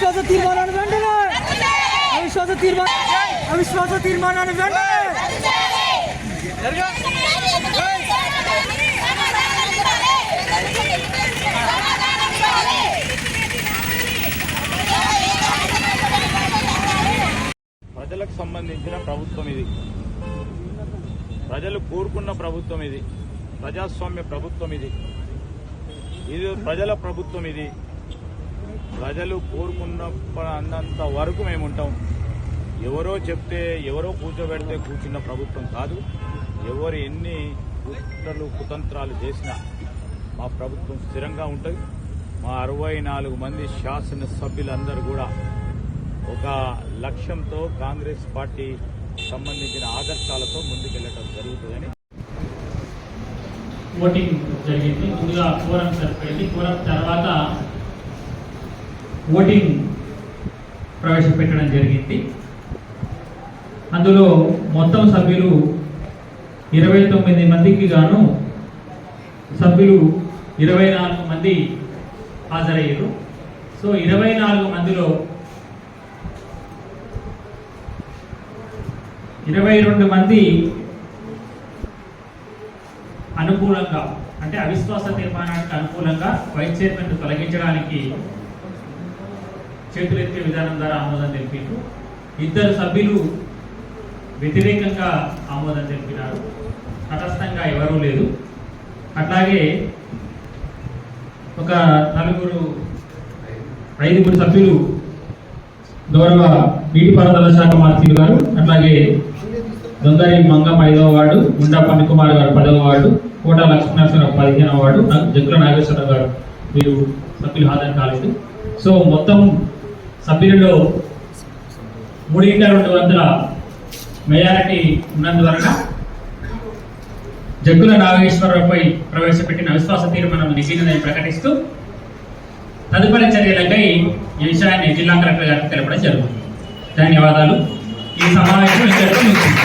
అవిశ్వాస తీర్మానాన్ని వెంటనే! అవిశ్వాస తీర్మానం అవిశ్వాస తీర్మానాన్ని వెంటనే! ప్రజలకు సంబంధించిన ప్రభుత్వం ఇది. ప్రజలు కోరుకున్న ప్రభుత్వం ఇది. ప్రజాస్వామ్య ప్రభుత్వం ఇది. ఇది ప్రజల ప్రభుత్వం ఇది. ప్రజలు కోరుకున్న అన్నంత వరకు మేము ఉంటాం ఎవరో చెప్తే ఎవరో కూర్చోబెడితే కూర్చున్న ప్రభుత్వం కాదు. ఎవరు ఎన్ని కుట్రలు కుతంత్రాలు చేసినా మా ప్రభుత్వం స్థిరంగా ఉంటుంది. మా అరవై నాలుగు మంది శాసనసభ్యులందరూ కూడా ఒక లక్ష్యంతో కాంగ్రెస్ పార్టీ సంబంధించిన ఆదర్శాలతో ముందుకెళ్ళడం జరుగుతుందని. ఓటింగ్ జరిగింది. ముందుగా కోరం సరిపోయింది. కోరం తర్వాత ఓటింగ్ ప్రవేశపెట్టడం జరిగింది. అందులో మొత్తం సభ్యులు ఇరవై తొమ్మిది మందికి గాను సభ్యులు ఇరవై నాలుగు మంది హాజరయ్యారు. సో ఇరవై నాలుగు మందిలో ఇరవై రెండు మంది అనుకూలంగా అంటే అవిశ్వాస తీర్మానానికి అనుకూలంగా వైస్ చైర్మన్ తొలగించడానికి చేతులెత్తే విధానం ద్వారా ఆమోదం తెలిపారు ఇద్దరు సభ్యులు వ్యతిరేకంగా ఆమోదం తెలిపినారు. తటస్థంగా ఎవరూ లేదు అట్లాగే ఒక నలుగురు ఐదుగురు సభ్యులు గౌరవ నీటిపారుదల శాఖ మంత్రి గారు అట్లాగే దొంగరి మంగం ఐదవ వార్డు గుండా పన్నికుమార్ గారు పదవ వార్డు కోట లక్ష్మీనరసింహరావు పదిహేనవ వార్డు జగ్గుల నాగేశ్వరరావు గారు వీరు సభ్యులు హాజరు కాలేదు. సో మొత్తం సభ్యులలో మూడింట రెండు వందల మెజారిటీ ఉన్నందువలన జగ్గుల నాగేశ్వరరావుపై ప్రవేశపెట్టిన అవిశ్వాస తీర్మానం నిజీనని ప్రకటిస్తూ తదుపరి చర్యలకై ఈ విషయాన్ని జిల్లా కలెక్టర్ గారికి తెలపడం జరుగుతుంది. ధన్యవాదాలు. ఈ సమావేశం ఇంతటితో ముగిసింది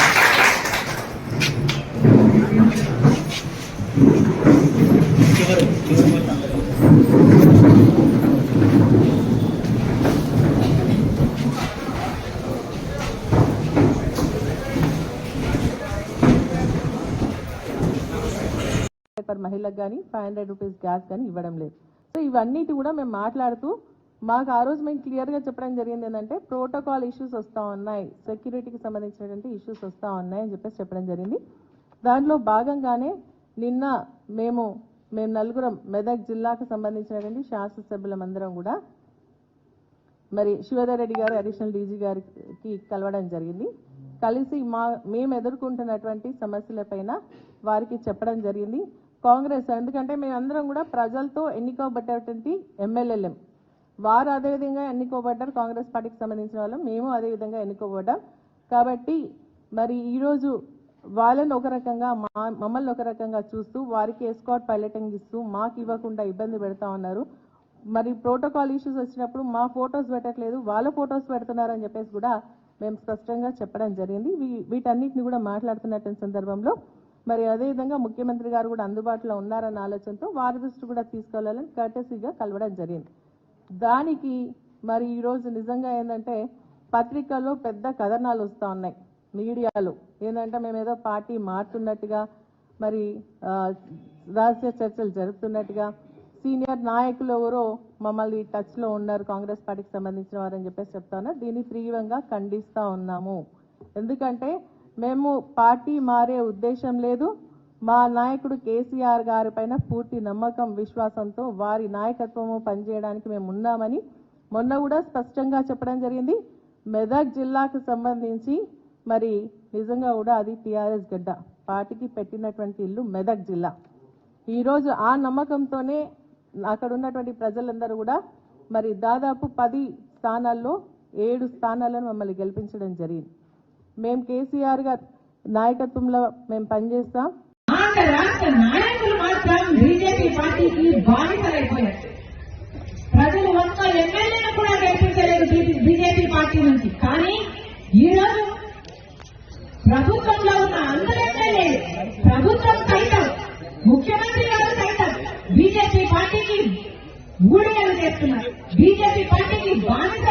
పర్ మహిళకు కానీ ఫైవ్ హండ్రెడ్ రూపీస్ గ్యాస్ కానీ ఇవ్వడం లేదు. సో ఇవన్నిటి కూడా మేము మాట్లాడుతూ మాకు ఆ రోజు మేము క్లియర్గా చెప్పడం జరిగింది ఏంటంటే ప్రోటోకాల్ ఇష్యూస్ వస్తూ ఉన్నాయి. సెక్యూరిటీకి సంబంధించినటువంటి ఇష్యూస్ వస్తూ ఉన్నాయి అని చెప్పేసి చెప్పడం జరిగింది. దాంట్లో భాగంగానే నిన్న మేము మేము నలుగురం మెదక్ జిల్లాకు సంబంధించినటువంటి శాసనసభ్యులమందరం కూడా మరి శివధర్ రెడ్డి గారు అడిషనల్ డీజీ గారికి కలవడం జరిగింది. కలిసి మా మేము ఎదుర్కొంటున్నటువంటి సమస్యలపైన వారికి చెప్పడం జరిగింది. కాంగ్రెస్. ఎందుకంటే మేమందరం కూడా ప్రజలతో ఎన్నుకోబడ్డటువంటి ఎమ్మెల్యేలం. వారు అదేవిధంగా ఎన్నుకోబడ్డారు కాంగ్రెస్ పార్టీకి సంబంధించిన వాళ్ళం. మేము అదేవిధంగా ఎన్నుకోబడ్డాం. కాబట్టి మరి ఈరోజు వాళ్ళని ఒక రకంగా మా మమ్మల్ని ఒక రకంగా చూస్తూ వారికి ఎస్కాట్ పైలటింగ్ ఇస్తూ మాకు ఇవ్వకుండా ఇబ్బంది పెడతా ఉన్నారు. మరి ప్రోటోకాల్ ఇష్యూస్ వచ్చినప్పుడు మా ఫొటోస్ పెట్టట్లేదు వాళ్ళ ఫొటోస్ పెడుతున్నారని చెప్పేసి కూడా మేము స్పష్టంగా చెప్పడం జరిగింది. వీ- వీటన్నిటిని కూడా మాట్లాడుతున్నటువంటి సందర్భంలో మరి అదేవిధంగా ముఖ్యమంత్రి గారు కూడా అందుబాటులో ఉన్నారన్న ఆలోచనతో వారి దృష్టి కూడా తీసుకెళ్ళాలని కర్టసీగా కలవడం జరిగింది. దానికి మరి ఈరోజు నిజంగా ఏంటంటే పత్రికల్లో పెద్ద కథనాలు వస్తూ ఉన్నాయి. మీడియాలో ఏంటంటే మేము ఏదో పార్టీ మారుతున్నట్టుగా మరి రహస్య చర్చలు జరుపుతున్నట్టుగా సీనియర్ నాయకులు ఎవరో మమ్మల్ని టచ్లో ఉన్నారు కాంగ్రెస్ పార్టీకి సంబంధించిన వారని చెప్పేసి చెప్తా ఉన్నారు. దీన్ని తీవ్రంగా ఖండిస్తూ ఉన్నాము. ఎందుకంటే మేము పార్టీ మారే ఉద్దేశం లేదు. మా నాయకుడు కేసీఆర్ గారి పైన పూర్తి నమ్మకం విశ్వాసంతో వారి నాయకత్వము పనిచేయడానికి మేము ఉన్నామని మొన్న కూడా స్పష్టంగా చెప్పడం జరిగింది. మెదక్ జిల్లాకు సంబంధించి మరి నిజంగా కూడా అది టీఆర్ఎస్ గడ్డ. పార్టీకి పెట్టినటువంటి ఇల్లు మెదక్ జిల్లా. ఈరోజు ఆ నమ్మకంతోనే అక్కడ ఉన్నటువంటి ప్రజలందరూ కూడా మరి దాదాపు పది స్థానాల్లో ఏడు స్థానాలను మమ్మల్ని గెలిపించడం జరిగింది. మేము కేసీఆర్ గారి నాయకత్వంలో మేము పనిచేస్తాం. ఆంధ్ర రాష్ట్ర నాయకులు మాత్రం బీజేపీ పార్టీకి ప్రజలు ఒక్క ఎమ్మెల్యేను కూడా గెలిపించలేదు బీజేపీ పార్టీ నుంచి. కానీ ఈ రోజు ప్రభుత్వంలో ఉన్న అందరూ ఎమ్మెల్యేలు ప్రభుత్వం సైతం ముఖ్యమంత్రి గారు సైతం బీజేపీ పార్టీకి ఊడిగలు చేస్తున్నారు. బీజేపీ పార్టీకి బానిస